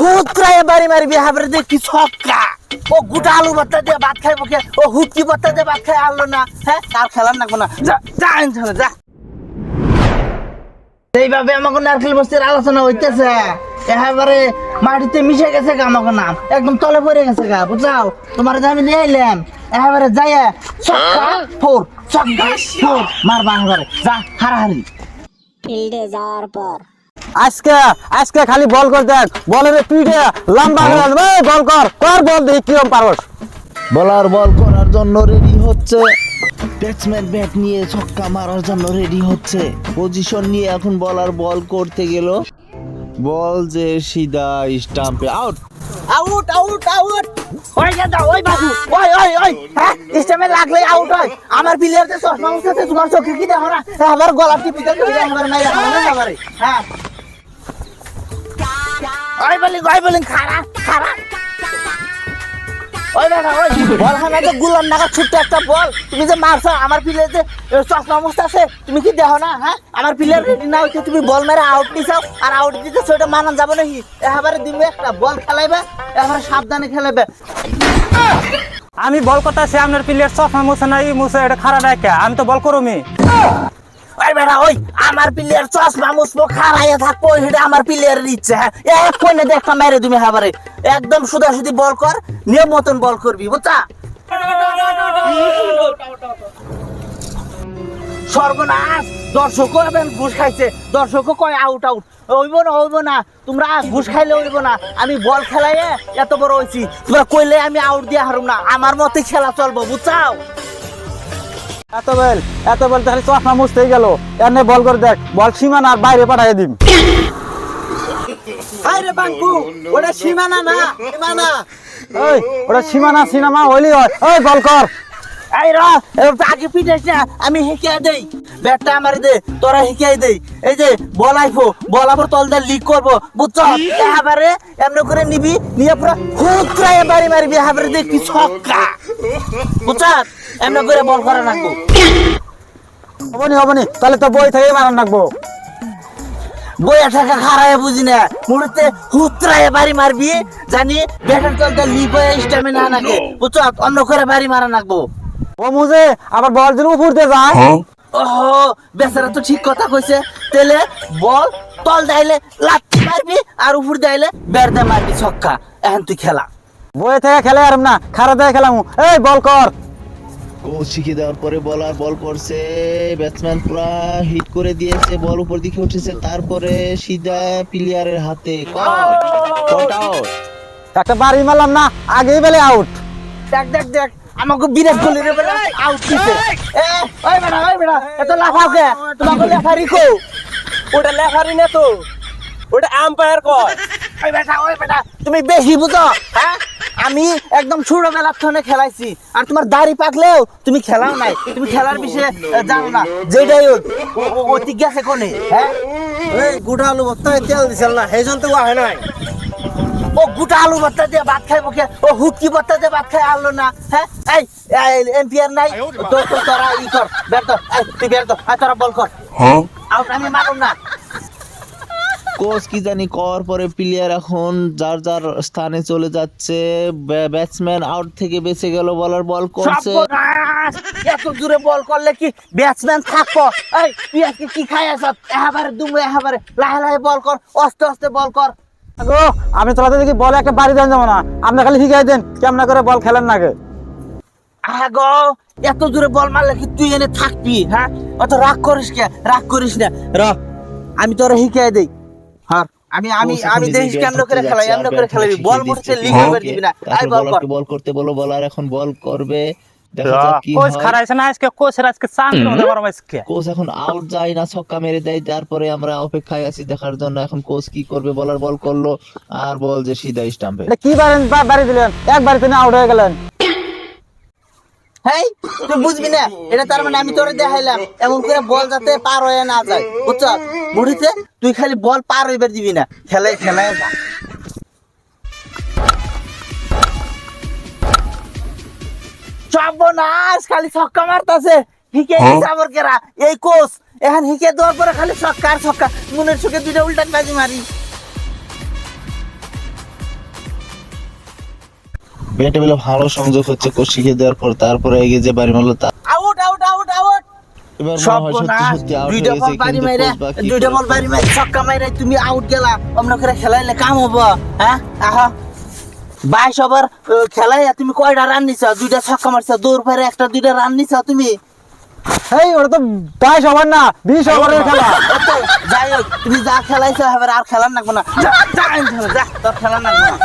হুতরায় বাড়ি মারবি হাবরে দেখি ছক্কা ও গোটা আলু ভর্তা দিয়ে ভাত খাইবো কে ও হুটকি ভর্তা দিয়ে ভাত খাই আনলো না হ্যাঁ? খেলার না। যা যা ইনশাল্লাহ যা। এইভাবে আমাকে নারকেল বস্তির আলোচনা হইতেছে। একেবারে মাটিতে মিশে গেছে গা আমাকে নাম। একদম তলে পড়ে গেছে গা বুঝাও? তোমার যে আমি নিয়ে এলাম একেবারে যাইয়া ছক্কা ফোর ছক্কা ফোর মারবা যা হারাহারি। ফিল্ডে যাওয়ার পর আজকে আজকে খালি বল কর দেখ। বলের পিঠে লম্বা করে বল কর কর বল দেখি কিরম পারস। বলার বল করার জন্য রেডি হচ্ছে। ব্যাটসম্যান ব্যাট নিয়ে ছক্কা মারার জন্য রেডি হচ্ছে। পজিশন নিয়ে এখন বলার বল করতে গেল। বল যে সিধা স্টাম্পে আউট আউট আউট আউট ওই গেদা ওই বাবু ওই ওই ওই। হ্যাঁ স্টেমে লাগলে আউট হয়। আমার প্লেয়ারদের চশমা মুছতে তোমার চোখে কি দেখো না? আবার গলা টিপিতে একবার নাই এবারে হ্যাঁ। ওই ওই ওই ওই বল যে নাগা ছোট্ট একটা বল। তুমি যে মারছো, আমার প্লেয়ার যে চশমা আছে, তুমি কি দেখো না হ্যাঁ? আমার প্লেয়ার রেডি না হইতে, তুমি বল মেরে আউট নিছাও আর আউট দিতে সেটা মানান যাব নাকি? এবারে দিবে একটা বল খেলাইবে এবারে সাবধানে খেলাইবে। আমি বল কথা সে আপনার প্লেয়ার চশমা মুছে নাই, মুছে, এটা খারাপ রাখে আমি তো বল করমি। বেটা ওই আমার চশমা খারাইয়া আমার হ্যাঁ? এক কোনে মেরে তুমি হাবারে একদম সুদা সুদি বল কর মতন বল করবি সর্বনাশ দর্শকও এবার ঘুষ খাইছে, দর্শকও কয় আউট আউট হইব না হইব না, তোমরা ঘুষ খাইলে হইব না, আমি বল খেলাইয়ে এত বড় হইছি, তোমরা কইলে আমি আউট দিয়ে হারুম না, আমার মতে খেলা চলবো, বুঝছাও? এত বেল এত বেল খালি চশমা মুছতেই গেল। এনে বল করে দেখ বল সীমানা আর বাইরে পাঠাই দিম। আরে বাঙ্কু ওটা সীমানা না সীমানা। ওই ওটা সীমানা সিনেমা হইলি হয়। ওই বল কর। এই র আগে পিটাইস না আমি শিখিয়ে দেই। ব্যাটটা আমার দে তোরা শিখিয়ে দেই। এই যে বল আইফো বল আবার তল দিয়ে লিক করব বুঝছ? এবারে এমনি করে নিবি নিয়ে পুরো হুতরা এবারে মারবি এবারে দেখবি ছক্কা। এমনি করে বল করা রাখব হবনি হবনি তাহলে তো বই থেকে মারান রাখব বইয়া টাকা খারায় বুঝি না। মুহূর্তে হুতরায় বাড়ি মারবি জানি ব্যাটের হয়ে স্ট্যামিনা নাকে অন্য করে বাড়ি মারা রাখব ও মুজে আবার বল দিলে উপর দিয়ে যায়। ওহো বেচারা তো ঠিক কথা কইছে। তেলে বল তল দাইলে লাত্তি মারবি আর উপর দাইলে বেরদা মারবি ছক্কা। এখন তুই খেলা। বই থেকে খেলে আর না খারাপ দিয়ে খেলাম এই বল কর। কোচ শিখিয়ে দেওয়ার পরে বলার বল করছে ব্যাটসম্যান পুরা হিট করে দিয়েছে বল উপর দিকে উঠেছে তারপরে সিধা প্লেয়ারের হাতে কট আউট একটা বাড়ি মারলাম না আগেই বেলে আউট দেখ দেখ দেখ আমাকে বিরাট কোহলি রে আউট দিছে। এ ওই বেটা ওই বেটা এত লাফাও কে তোমাকে লেফারি কো। ওটা লেফারি না তো ওটা আম্পায়ার কয়। ওই বেটা ওই বেটা তুমি বেশি বুঝো হ্যাঁ? আমি একদম ছোটবেলার থেকে খেলাইছি। আর তোমার দাড়ি পাকলেও তুমি খেলাও নাই। তুমি খেলার বিষয়ে জানো না। যেটাই হোক অতি গেছে কোনে? হ্যাঁ? এই গুড়া আলু ভর্তায় তেল দিছিল না। সেই জন্য তো আহে নাই। ও গোটা আলু ভর্তা দিয়ে ভাত খাইবো কে? ও হুটকি ভর্তা দিয়ে ভাত খাই আনলো না। হ্যাঁ? এই এম্পিয়ার নাই? তো তোরা ই কর বের তো তুই বের তো তোরা বল কর। আউট আমি মারুম না। কোচ কি জানি কর পরে প্লেয়ার এখন যার যার স্থানে চলে যাচ্ছে ব্যাটসম্যান আউট থেকে বেঁচে গেল বলার বল করছে। এত দূরে বল করলে কি ব্যাটসম্যান থাকব? এই তুই আজকে কি খাই আস এবারে দুমে এবারে লাহে লাহে বল কর আস্তে আস্তে বল কর। গো আমি তোলাতে দেখি বল একটা বাড়ি দেন যাব না আপনি খালি শিখাই দেন কেমন করে বল খেলেন নাকি? আগো এত দূরে বল মারলে কি তুই এনে থাকবি হ্যাঁ? অত রাগ করিস কে? রাগ করিস না। র আমি তোরা শিখাই দেই। আমি আমি আমি ধরতে করে খেলাই? এমন করে খেলাবি? বল লিগ কোচকে। দিবি না। আই বল কর। বল করতে বলো বলার এখন বল করবে। দেখা যাক কি কোচ খারাইছে না? আজকে কোচ এখন আউট যায় না ছক্কা মেরে দেয়। তারপরে আমরা অপেক্ষায় আছি দেখার জন্য। এখন কোচ কি করবে? বলার বল করল। আর বল যে সিধা স্টাম্পে। এটা কি বাড়ি বাড়ি দিলেন? এক বাড়িতে না আউট হয়ে গেলেন। হেই তুই বুঝবি না? এটা তার মানে আমি তোরে দেখাইলাম। এমন করে বল যাতে পার হয়ে না যায়। বুঝছ? মুড়িতে তুই খালি বল পার হইবার দিবি না। খেলে খেলায় যা। সর্বনাশ খালি ছক্কা মারতাছে। হিকে হিসাবর কেরা এই কোচ এখন হিকে দেওয়ার পরে খালি ছক্কা আর ছক্কা। মনের চোখে দুইটা উল্টা বাজি মারি। ব্যাটে বলে ভালো সংযোগ হচ্ছে কষিকে দেওয়ার পর তারপরে এগিয়ে যে বাড়ি মারলো তা। আউট আউট আউট আউট এবার সব সত্যি সত্যি আউট দুইটা বল বাড়ি কি দুইটা বল বাড়ি মাইরে ছক্কা মাইরে তুমি আউট গেলা। অমন করে খেলাইলে কাম হব হ্যাঁ? আহা। বাইশ ওভার খেলাই তুমি কয়টা রান নিছ? দুইটা ছক্কা মারছ দৌড় ফেরে একটা দুইটা রান নিছ তুমি? এই ওটা তো বাইশ ওভার না বিশ ওভারের খেলা। যাই হোক তুমি যা খেলাইছো এবার আর খেলার নাকবো না। যা, যা, যা তোর খেলার নাকবো না।